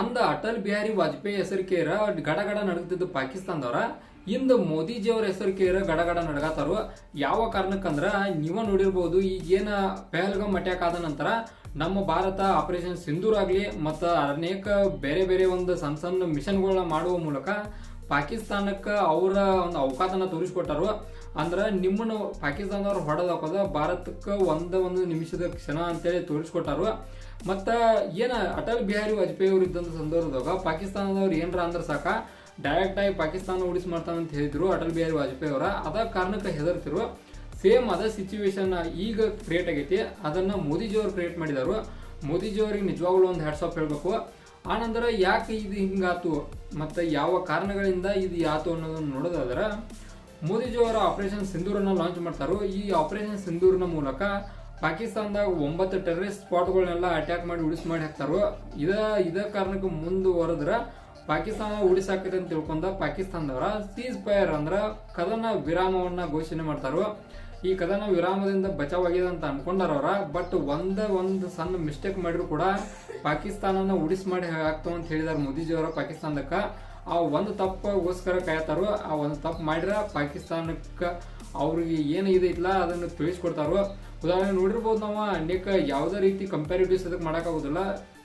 ಅಂದ ಅಟಲ್ ಬಿಹಾರಿ ವಾಜಪೇಯಿ ಹೆಸರು ಕೇರ ಗಡ ಗಡ ನಡಗ್ತಿದ್ದು ಪಾಕಿಸ್ತಾನದವ್ರ. ಇಂದು ಮೋದಿಜಿ ಅವ್ರ ಹೆಸರು ಕೇರ ಗಡ ಗಡ ನಡಗತ್ತಾರು ಯಾವ ಕಾರಣಕ್ಕಂದ್ರ ನೀವ ನೋಡಿರ್ಬೋದು, ಈಗೇನ ಪೆಹಲ್ಗಾಮ್ ಅಟ್ಯಾಕ್ ಆದ ನಂತರ ನಮ್ಮ ಭಾರತ ಆಪರೇಷನ್ ಸಿಂಧೂರ್ ಆಗಲಿ ಮತ್ತ ಅನೇಕ ಬೇರೆ ಬೇರೆ ಒಂದು ಸಣ್ಣ ಸಣ್ಣ ಮಿಷನ್ಗಳನ್ನ ಮಾಡುವ ಮೂಲಕ ಪಾಕಿಸ್ತಾನಕ್ಕೆ ಅವರ ಒಂದು ಅವಕಾಶನ ತೋರಿಸ್ಕೊಟ್ಟಾರು. ಅಂದ್ರೆ ನಿಮ್ಮನ್ನು ಪಾಕಿಸ್ತಾನದವ್ರು ಹೊಡೆದು ಹಾಕೋದ ಭಾರತಕ್ಕೆ ಒಂದ ಒಂದು ನಿಮಿಷದ ಕ್ಷಣ ಅಂತೇಳಿ ತೋರಿಸ್ಕೊಟ್ಟಾರು. ಮತ್ತು ಏನ ಅಟಲ್ ಬಿಹಾರಿ ವಾಜಪೇಯಿ ಅವರು ಇದ್ದಂತ ಸಂದರ್ಭದಾಗ ಪಾಕಿಸ್ತಾನದವ್ರು ಏನರ ಅಂದ್ರೆ ಸಾಕ ಡೈರೆಕ್ಟ್ ಆಗಿ ಪಾಕಿಸ್ತಾನ ಉಳಿಸ್ ಮಾಡ್ತಾನೆ ಅಂತ ಹೇಳಿದ್ರು ಅಟಲ್ ಬಿಹಾರಿ ವಾಜಪೇಯಿ ಅವರ. ಅದ ಕಾರಣಕ್ಕೆ ಹೆದರ್ತಿರು. ಸೇಮ್ ಅದ ಸಿಚುವೇಶನ್ ಈಗ ಕ್ರಿಯೇಟ್ ಆಗೈತಿ. ಅದನ್ನ ಮೋದಿಜಿ ಅವರು ಕ್ರಿಯೇಟ್ ಮಾಡಿದರು. ಮೋದಿಜಿ ಅವ್ರಿಗೆ ನಿಜವಾಗ್ಲೂ ಒಂದು ಹ್ಯಾಟ್ಸ್ ಆಫ್ ಹೇಳ್ಬೇಕು. ಆನಂತರ ಯಾಕೆ ಇದು ಹಿಂಗಾತು? ಮತ್ತೆ ಯಾವ ಕಾರಣಗಳಿಂದ ಇದು ಯಾತು ಅನ್ನೋದನ್ನ ನೋಡೋದಾದ್ರ ಮೋದಿಜಿ ಅವರ ಆಪರೇಷನ್ ಸಿಂಧೂರನ್ನ ಲಾಂಚ್ ಮಾಡ್ತಾರೋ, ಈ ಆಪರೇಷನ್ ಸಿಂಧೂರ್ನ ಮೂಲಕ ಪಾಕಿಸ್ತಾನದಾಗ ಒಂಬತ್ತು ಟೆರರಿಸ್ಟ್ ಸ್ಪಾಟ್ಗಳನ್ನೆಲ್ಲ ಅಟ್ಯಾಕ್ ಮಾಡಿ ಉಳಿಸ್ ಮಾಡಿ ಹಾಕ್ತಾರೋ, ಇದ ಇದ ಕಾರಣಕ್ಕೆ ಮುಂದುವರೆದ್ರ ಪಾಕಿಸ್ತಾನ ಉಳಿಸಾಕೈತೆ ಅಂತ ತಿಳ್ಕೊಂಡ ಪಾಕಿಸ್ತಾನದವರ ಸೀಸ್ ಫೈರ್ ಅಂದ್ರೆ ಕದನ ವಿರಾಮವನ್ನ ಘೋಷಣೆ ಮಾಡ್ತಾರೋ, ಈ ಕದನ ವಿರಾಮದಿಂದ ಬಚಾವಾಗಿದೆ ಅಂತ ಅನ್ಕೊಂಡಾರವ್ರ ಬಟ್ ಒಂದ ಒಂದು ಸಣ್ಣ ಮಿಸ್ಟೇಕ್ ಮಾಡಿದ್ರು ಕೂಡ ಪಾಕಿಸ್ತಾನನ ಉಡಿಸ್ ಮಾಡಿ ಹಾಕ್ತಾವ ಅಂತ ಹೇಳಿದಾರೆ ಮೋದಿಜಿ ಅವರ ಪಾಕಿಸ್ತಾನದಕ್ಕ. ಆ ಒಂದು ತಪ್ಪಗೋಸ್ಕರ ಕಾಯ್ತಾರೋ, ಆ ಒಂದು ತಪ್ಪು ಮಾಡಿರ ಪಾಕಿಸ್ತಾನಕ್ಕೆ ಅವ್ರಿಗೆ ಏನು ಇದೈತ್ಲ ಅದನ್ನು ತಿಳಿಸ್ಕೊಡ್ತಾರೋ. ಉದಾಹರಣೆ ನೋಡಿರ್ಬೋದು ನಾವು, ಅನೇಕ ಯಾವುದೇ ರೀತಿ ಕಂಪ್ಯಾರಿಟಿವ್ಸ್ ಅದಕ್ಕೆ ಮಾಡೋಕ್ಕಾಗೋದಿಲ್ಲ.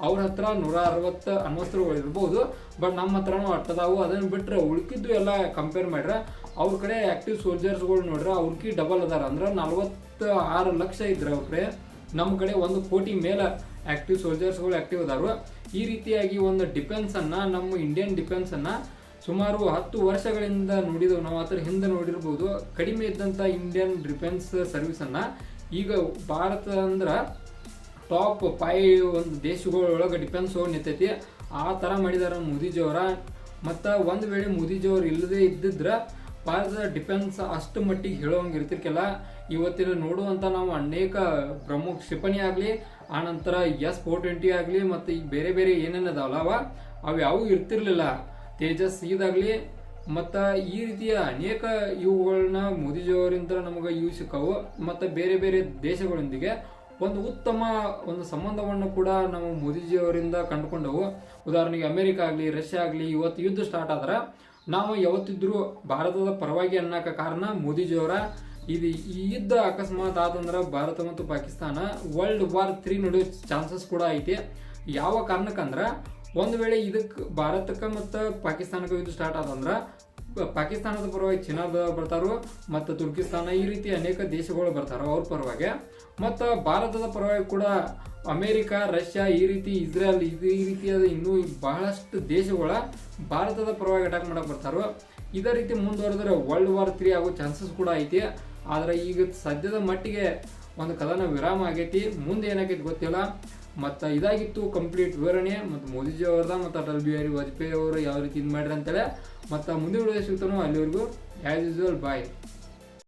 ಅವ್ರ ಹತ್ರ ನೂರ ಅರವತ್ತು ಅಣ್ವಸ್ತ್ರಗಳು ಇರ್ಬೋದು, ಬಟ್ ನಮ್ಮ ಹತ್ರನೂ ಅಟ್ಟದಾವು. ಅದನ್ನು ಬಿಟ್ಟರೆ ಉಳ್ಕಿದ್ದು ಎಲ್ಲ ಕಂಪೇರ್ ಮಾಡ್ರೆ, ಅವ್ರ ಕಡೆ ಆ್ಯಕ್ಟಿವ್ ಸೋಲ್ಜರ್ಸ್ಗಳು ನೋಡ್ರೆ ಅವ್ರಿಗೆ ಡಬಲ್ ಅದಾರ. ಅಂದ್ರೆ ನಲ್ವತ್ತು ಆರು ಲಕ್ಷ ಇದ್ರೆ ಅವ್ರ ಕಡೆ. ನಮ್ಮ ಕಡೆ ಒಂದು ಕೋಟಿ ಮೇಲೆ ಆ್ಯಕ್ಟಿವ್ ಸೋಲ್ಜರ್ಸ್ಗಳು ಆ್ಯಕ್ಟಿವ್ ಅದಾರು ಈ ರೀತಿಯಾಗಿ ಒಂದು ಡಿಫೆನ್ಸನ್ನು ನಮ್ಮ ಇಂಡಿಯನ್ ಡಿಫೆನ್ಸನ್ನು ಸುಮಾರು ಹತ್ತು ವರ್ಷಗಳಿಂದ ನೋಡಿದವು. ನಾವು ಅದರ ಹಿಂದೆ ನೋಡಿರ್ಬೋದು. ಕಡಿಮೆ ಇದ್ದಂಥ ಇಂಡಿಯನ್ ಡಿಫೆನ್ಸ್ ಸರ್ವಿಸನ್ನು ಈಗ ಭಾರತ ಅಂದ್ರೆ ಟಾಪ್ ಫೈ ಒಂದು ದೇಶಗಳೊಳಗೆ ಡಿಫೆನ್ಸ್ ನಿಂತೈತಿ. ಆ ಥರ ಮಾಡಿದಾರೆ ಮೋದಿಜಿಯವರ ಮತ್ತು ಒಂದು ವೇಳೆ ಮೋದಿಜಿಯವ್ರು ಇಲ್ಲದೇ ಇದ್ದಿದ್ರ ಭಾರತದ ಡಿಫೆನ್ಸ್ ಅಷ್ಟು ಮಟ್ಟಿಗೆ ಹೇಳೋಂಗೆ ಇರ್ತಿರ್ಕಿಲ್ಲ. ಇವತ್ತಿನ ನೋಡುವಂಥ ನಾವು ಅನೇಕ ಪ್ರಮುಖ ಕ್ಷಿಪಣಿ ಆಗಲಿ ಆನಂತರ ಎಸ್ ಫೋರ್ ಟ್ವೆಂಟಿ ಆಗಲಿ, ಮತ್ತು ಈಗ ಬೇರೆ ಬೇರೆ ಏನೇನು ಅವ ಅವು ಯಾವೂ ಇರ್ತಿರ್ಲಿಲ್ಲ. ತೇಜಸ್ ಇದಾಗಲಿ ಮತ್ತು ಈ ರೀತಿಯ ಅನೇಕ ಇವುಗಳನ್ನ ಮೋದಿಜಿಯವರಿಂದ ನಮಗೆ ಇವು ಸಿಕ್ಕವು. ಮತ್ತು ಬೇರೆ ಬೇರೆ ದೇಶಗಳೊಂದಿಗೆ ಒಂದು ಉತ್ತಮ ಒಂದು ಸಂಬಂಧವನ್ನು ಕೂಡ ನಾವು ಮೋದಿಜಿಯವರಿಂದ ಕಂಡುಕೊಂಡವು. ಉದಾಹರಣೆಗೆ ಅಮೆರಿಕ ಆಗಲಿ, ರಷ್ಯಾ ಆಗಲಿ, ಇವತ್ತು ಯುದ್ಧ ಸ್ಟಾರ್ಟ್ ಆದ್ರೆ ನಾವು ಯಾವತ್ತಿದ್ರೂ ಭಾರತದ ಪರವಾಗಿ ಅನ್ನಕ ಕಾರಣ ಮೋದಿಜಿಯವರ ಇದು ಇದ್ದ ಅಕಸ್ಮಾತ್ ಆದಂದ್ರೆ ಭಾರತ ಮತ್ತು ಪಾಕಿಸ್ತಾನ ವರ್ಲ್ಡ್ ವಾರ್ ತ್ರೀ ನಡೆಯೋ ಚಾನ್ಸಸ್ ಕೂಡ ಐತಿ. ಯಾವ ಕಾರಣಕ್ಕಂದ್ರೆ ಒಂದು ವೇಳೆ ಇದಕ್ಕೆ ಭಾರತಕ್ಕೆ ಮತ್ತು ಪಾಕಿಸ್ತಾನಕ್ಕೆ ಇದು ಸ್ಟಾರ್ಟ್ ಆದಂದ್ರೆ ಪಾಕಿಸ್ತಾನದ ಪರವಾಗಿ ಚೀನಾದ ಬರ್ತಾರೋ ಮತ್ತು ತುರ್ಕಿಸ್ತಾನ ಈ ರೀತಿ ಅನೇಕ ದೇಶಗಳು ಬರ್ತಾರೋ ಅವ್ರ ಪರವಾಗಿ, ಮತ್ತು ಭಾರತದ ಪರವಾಗಿ ಕೂಡ ಅಮೇರಿಕ, ರಷ್ಯಾ ಈ ರೀತಿ ಇಸ್ರೇಲ್ ಇದು ಈ ರೀತಿಯಾದ ಇನ್ನೂ ಬಹಳಷ್ಟು ದೇಶಗಳ ಭಾರತದ ಪರವಾಗಿ ಅಟ್ಯಾಕ್ ಮಾಡಕ್ ಬರ್ತಾರೋ, ಇದೇ ರೀತಿ ಮುಂದುವರೆದ್ರೆ ವರ್ಲ್ಡ್ ವಾರ್ ತ್ರೀ ಆಗೋ ಚಾನ್ಸಸ್ ಕೂಡ ಐತಿ. ಆದ್ರೆ ಈಗ ಸದ್ಯದ ಮಟ್ಟಿಗೆ ಒಂದು ಕದನ ವಿರಾಮ ಆಗೈತಿ. ಮುಂದೆ ಏನಾಗೈತಿ ಗೊತ್ತಿಲ್ಲ. ಮತ್ತು ಇದಾಗಿತ್ತು ಕಂಪ್ಲೀಟ್ ವಿವರಣೆ. ಮತ್ತು ಮೋದಿಜಿ ಅವ್ರದ ಮತ್ತು ಅಟಲ್ ಬಿಹಾರಿ ವಾಜಪೇಯಿ ಅವರು ಯಾವ ರೀತಿ ಇದು ಮಾಡ್ರಿ ಅಂತೇಳಿ ಮತ್ತು ಮುಂದಿನ ಸಿಗ್ತಾನೋ ಅಲ್ಲಿವರೆಗೂ ಆ್ಯಸ್ ಯೂಸ್ವಲ್ ಬಾಯ್